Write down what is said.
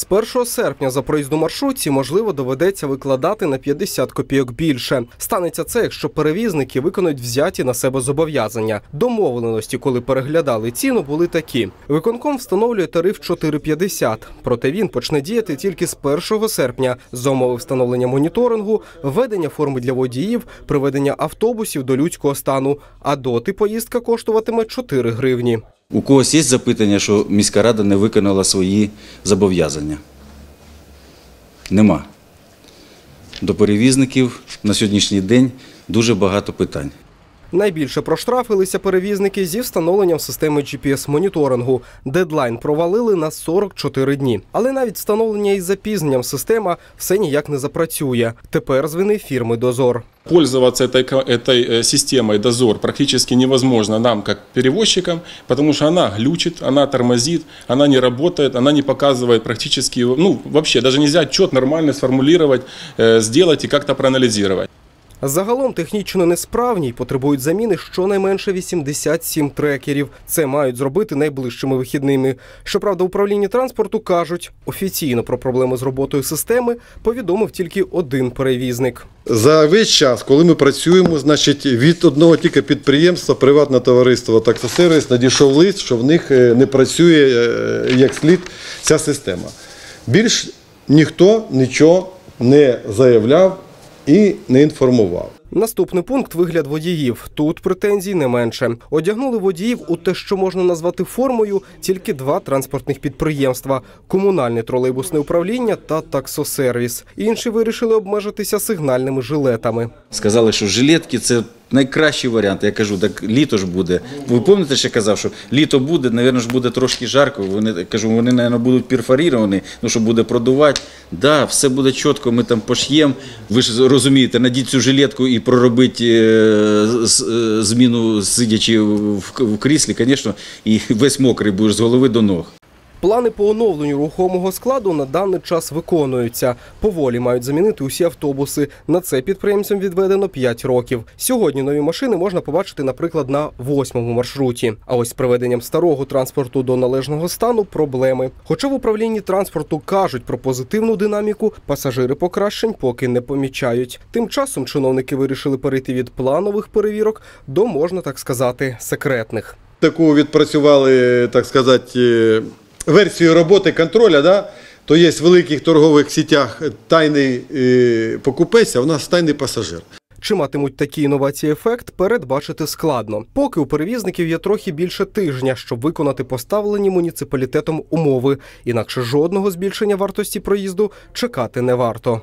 З 1 серпня за проїзд у маршрутці можливо доведеться викладати на 50 копійок більше. Станеться це, якщо перевізники виконують взяті на себе зобов'язання. Домовленості, коли переглядали ціну, були такі: виконком встановлює тариф 4,50, проте він почне діяти тільки з 1 серпня за умови встановлення моніторингу, введення форми для водіїв, приведення автобусів до людського стану. А доти поїздка коштуватиме 4 гривні. У когось є запитання, що міська рада не виконала свої зобов'язання? Нема. До перевізників на сьогоднішній день дуже багато питань. Найбільше проштрафилися перевізники зі встановленням системи GPS-моніторингу. Дедлайн провалили на 44 дні. Але навіть встановлення із запізненням система все ніяк не запрацює. Тепер з вини фірми Дозор. Пользоваться этой, ко- этой э, системой дозор практически невозможно нам, как перевозчикам, потому что она глючит, она тормозит, она не работает, она не показывает практически, ну, вообще, даже нельзя отчет нормально сформулировать, э, сделать и как-то проанализировать. Загалом технічно несправні й потребують заміни щонайменше 87 трекерів. Це мають зробити найближчими вихідними. Щоправда, в управлінні транспорту кажуть, офіційно про проблеми з роботою системи повідомив тільки один перевізник. За весь час, коли ми працюємо, значить, від одного тільки підприємства, приватне товариство таксосервіс, надійшов лист, що в них е, не працює е, як слід ця система. Більш ніхто нічого не заявляв і не інформував. Наступний пункт вигляд водіїв. Тут претензій не менше. Одягнули водіїв у те, що можна назвати формою, тільки два транспортних підприємства: комунальне тролейбусне управління та таксосервіс. Інші вирішили обмежитися сигнальними жилетами. Сказали, що жилетки це найкращий варіант. Я кажу, так літо ж буде. Ви пам'ятаєте, що я казав, що літо буде, напевно, ж буде трошки жарко. Вони кажу, вони, мабуть, будуть перфоріровані, ну що буде продувати. Да, все буде чітко, ми там пош'ємо. Ви ж розумієте, надіть цю жилетку і проробити е, е, зміну, сидячи в кріслі, звісно, і весь мокрий будеш з голови до ног. Плани по оновленню рухомого складу на даний час виконуються. Поволі мають замінити усі автобуси. На це підприємцям відведено 5 років. Сьогодні нові машини можна побачити, наприклад, на восьмому маршруті. А ось з приведенням старого транспорту до належного стану проблеми. Хоча в управлінні транспорту кажуть про позитивну динаміку, пасажири покращень поки не помічають. Тим часом чиновники вирішили перейти від планових перевірок до можна так сказати секретних. Таку відпрацювали, так сказати, версію роботи контроля, да? то є в великих торгових сітях тайний е, покупець, а в нас тайний пасажир. Чи матимуть такі інновації ефект, передбачити складно. Поки у перевізників є трохи більше тижня, щоб виконати поставлені муніципалітетом умови. Інакше жодного збільшення вартості проїзду чекати не варто.